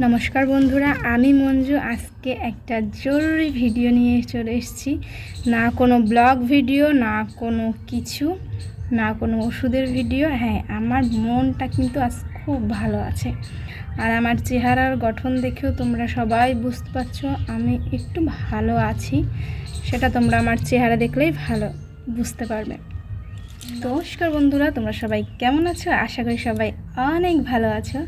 নমস্কার বন্ধুরা, আমি মঞ্জু। আজকে একটা জরুরি ভিডিও নিয়ে চলে এসেছি। না কোনো ব্লগ ভিডিও, না কোনো কিছু, না কোনো ওষুধের ভিডিও। হ্যাঁ আমার মনটা কিন্তু আজ খুব ভালো আছে। আর আমার চেহারার গঠন দেখেও তোমরা সবাই বুঝতে পারছ, আমি একটু ভালো আছি। সেটা তোমরা আমার চেহারা দেখলেই ভালো, বুঝতে পারবে। নমস্কার বন্ধুরা তোমরা সবাই কেমন আছো? আশা করি সবাই অনেক ভালো আছো।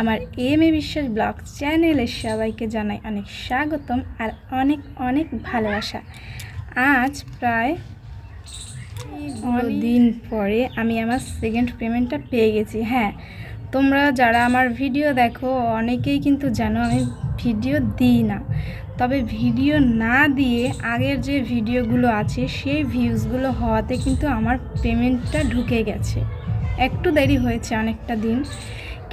আমার এম এ বিশ্বাস ব্লগ চ্যানেলের সবাইকে জানাই অনেক স্বাগতম আর অনেক অনেক ভালোবাসা। আজ প্রায় দিন পরে আমি আমার সেকেন্ড পেমেন্টটা পেয়ে গেছি হ্যাঁ। তোমরা যারা আমার ভিডিও দেখো অনেকেই কিন্তু জানো আমি ভিডিও দিই না। তবে ভিডিও না দিয়ে আগের যে ভিডিওগুলো আছে, সেই ভিউজগুলো হওয়াতে কিন্তু আমার পেমেন্টটা ঢুকে গেছে। একটু দেরি হয়েছে অনেকটা দিন,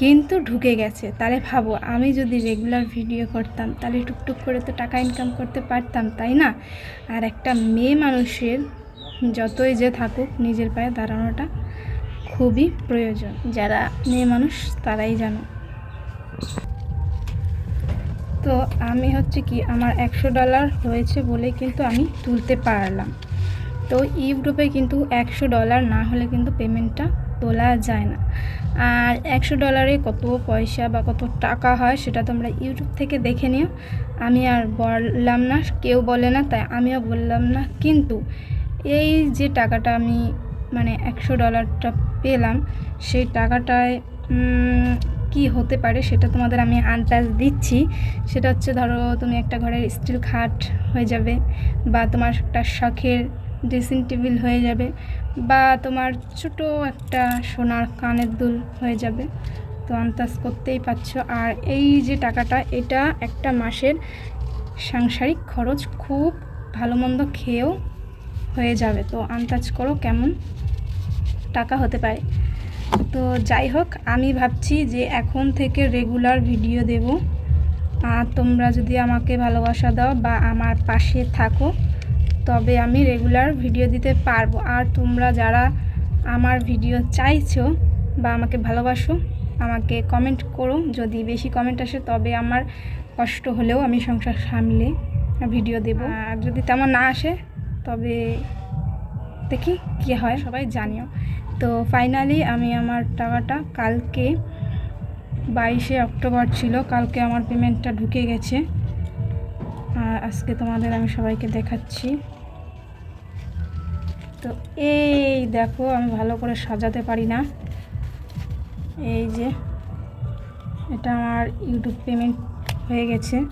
কিন্তু ঢুকে গেছে। তাহলে ভাবো, আমি যদি রেগুলার ভিডিও করতাম, তাহলে টুকটুক করে তো টাকা ইনকাম করতে পারতাম, তাই না? আর একটা মেয়ে মানুষের যতই যে থাকুক, নিজের পায়ে দাঁড়ানোটা খুবই প্রয়োজন। যারা মেয়ে মানুষ, তারাই জানো। তো আমি হচ্ছে কি আমার একশো ডলার হয়েছে বলে কিন্তু আমি তুলতে পারলাম। তো ইউটিউবে কিন্তু একশো ডলার না হলে কিন্তু পেমেন্টটা তোলা যায় না। আর একশো ডলারে কত পয়সা বা কত টাকা হয় সেটা তোমরা ইউটিউব থেকে দেখে নিও। আমি আর বললাম না, কেউ বলে না, তাই আমিও বললাম না। কিন্তু এই যে টাকাটা আমি মানে একশো ডলারটা পেলাম, সেই টাকাটায় কি হতে পারে সেটা তোমাদের আমি আন্দাজ দিচ্ছি। সেটা হচ্ছে ধরো তুমি একটা ঘরের স্টিল খাট হয়ে যাবে বা তোমার একটা শখের ড্রেসিং টেবিল হয়ে যাবে বা তোমার ছোট একটা সোনার কানের দুল হয়ে যাবে। তো আন্দাজ করতেই পারছ। আর এই যে টাকাটা, এটা একটা মাসের সাংসারিক খরচ খুব ভালো মন্দ খেয়েও হয়ে যাবে। তো আন্দাজ করো কেমন টাকা হতে পারে। তো যাই হোক, আমি ভাবছি যে এখন থেকে রেগুলার ভিডিও দেব। আর তোমরা যদি আমাকে ভালোবাসা দাও বা আমার পাশে থাকো, তবে আমি রেগুলার ভিডিও দিতে পারব। আর তোমরা যারা আমার ভিডিও চাইছো বা আমাকে ভালোবাসো, আমাকে কমেন্ট করো। যদি বেশি কমেন্ট আসে, তবে আমার কষ্ট হলেও আমি সংসার সামলে ভিডিও দেব। আর যদি তেমন না আসে, তবে দেখি কী হয়, সবাই জানিও। তো ফাইনালি আমি আমার টাকাটা কালকে বাইশে অক্টোবর ছিল, কালকে আমার পেমেন্টটা ঢুকে গেছে। আর আজকে তোমাদের আমি সবাইকে দেখাচ্ছি। তো এই দেখো, আমি ভালো করে সাজাতে পারি না। এই যে, এটা আমার ইউটিউব পেমেন্ট হয়ে গেছে।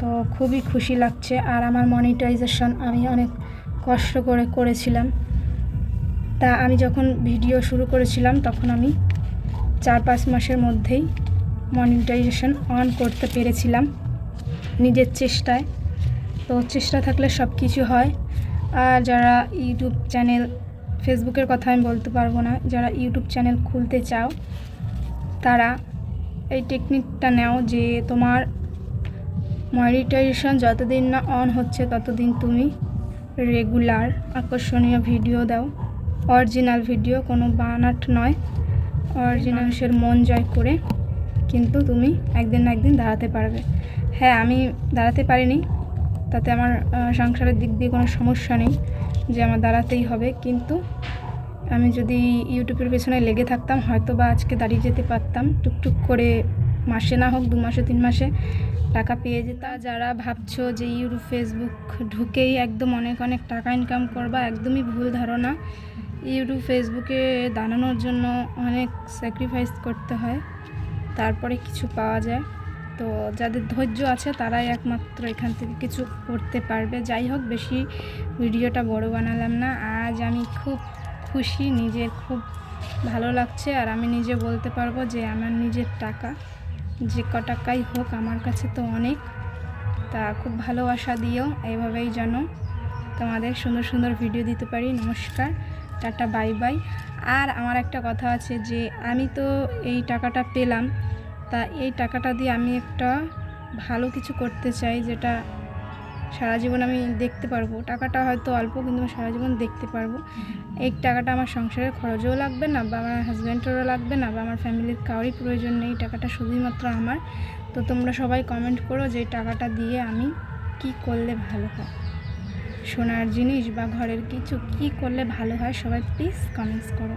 তো খুবই খুশি লাগছে। আর আমার মনিটাইজেশন আমি অনেক কষ্ট করে করেছিলাম। তা আমি যখন ভিডিও শুরু করেছিলাম, তখন আমি চার পাঁচ মাসের মধ্যেই মনিটাইজেশন অন করতে পেরেছিলাম নিজের চেষ্টায়। তো চেষ্টা থাকলে সব কিছু হয়। আর যারা ইউটিউব চ্যানেল, ফেসবুকের কথা আমি বলতে পারব না, যারা ইউটিউব চ্যানেল খুলতে চাও, তারা এই টেকনিকটা নেও যে তোমার মনিটাইজেশন যতদিন না অন হচ্ছে, ততদিন তুমি রেগুলার আকর্ষণীয় ভিডিও দাও। অরিজিনাল ভিডিও, কোনো বানাট নয়। অরিজিনালসের মন জয় করে কিন্তু তুমি একদিন না একদিন দাঁড়াতে পারবে। হ্যাঁ আমি দাঁড়াতে পারিনি। তাতে আমার সংসারের দিক দিয়ে কোনো সমস্যা নেই যে আমার দাঁড়াতেই হবে। কিন্তু আমি যদি ইউটিউবের পেছনে লেগে থাকতাম হয়তো বা আজকে দাঁড়িয়ে যেতে পারতাম। টুকটুক করে মাসে না হোক, দু মাসে, তিন মাসে টাকা পেয়ে যেতা যারা ভাবছ যে ইউটিউব, ফেসবুক ঢুকেই একদম অনেক অনেক টাকা ইনকাম করবা, একদমই ভুল ধারণা। ইউটিউব, ফেসবুকে দাঁড়ানোর জন্য অনেক স্যাক্রিফাইস করতে হয়। তারপরে কিছু পাওয়া যায়। তো যাদের ধৈর্য আছে, তারাই একমাত্র এখান থেকে কিছু করতে পারবে। যাই হোক, বেশি ভিডিওটা বড় বানালাম না। আজ আমি খুব খুশি নিজের খুব ভালো লাগছে। আর আমি নিজে বলতে পারব যে, আমার নিজের টাকা, যে ক টাকাই হোক, আমার কাছে তো অনেক। তা খুব ভালোবাসা দিও এইভাবেই যেন তোমাদের সুন্দর সুন্দর ভিডিও দিতে পারি। নমস্কার। Tata, bye bye. আর আমার একটা কথা আছে যে আমি তো এই টাকাটা পেলাম, তা এই টাকাটা দিয়ে আমি একটা ভালো কিছু করতে চাই যেটা সারা জীবন আমি দেখতে পারব। টাকাটা হয়তো অল্প, কিন্তু আমি সারা জীবন দেখতে পারব। এই টাকাটা আমার সংসারের খরচও লাগবে না, বা আমার হাজব্যান্ডেরও লাগবে না, বা আমার ফ্যামিলির কারোরই প্রয়োজন নেই। টাকাটা শুধুমাত্র আমার। তো তোমরা সবাই কমেন্ট করো যে টাকাটা দিয়ে আমি কি করলে ভালো হয়। সোনার জিনিস বা ঘরের কিছু কি করলে ভালো হয় সবাই প্লিজ কমেন্টস করো।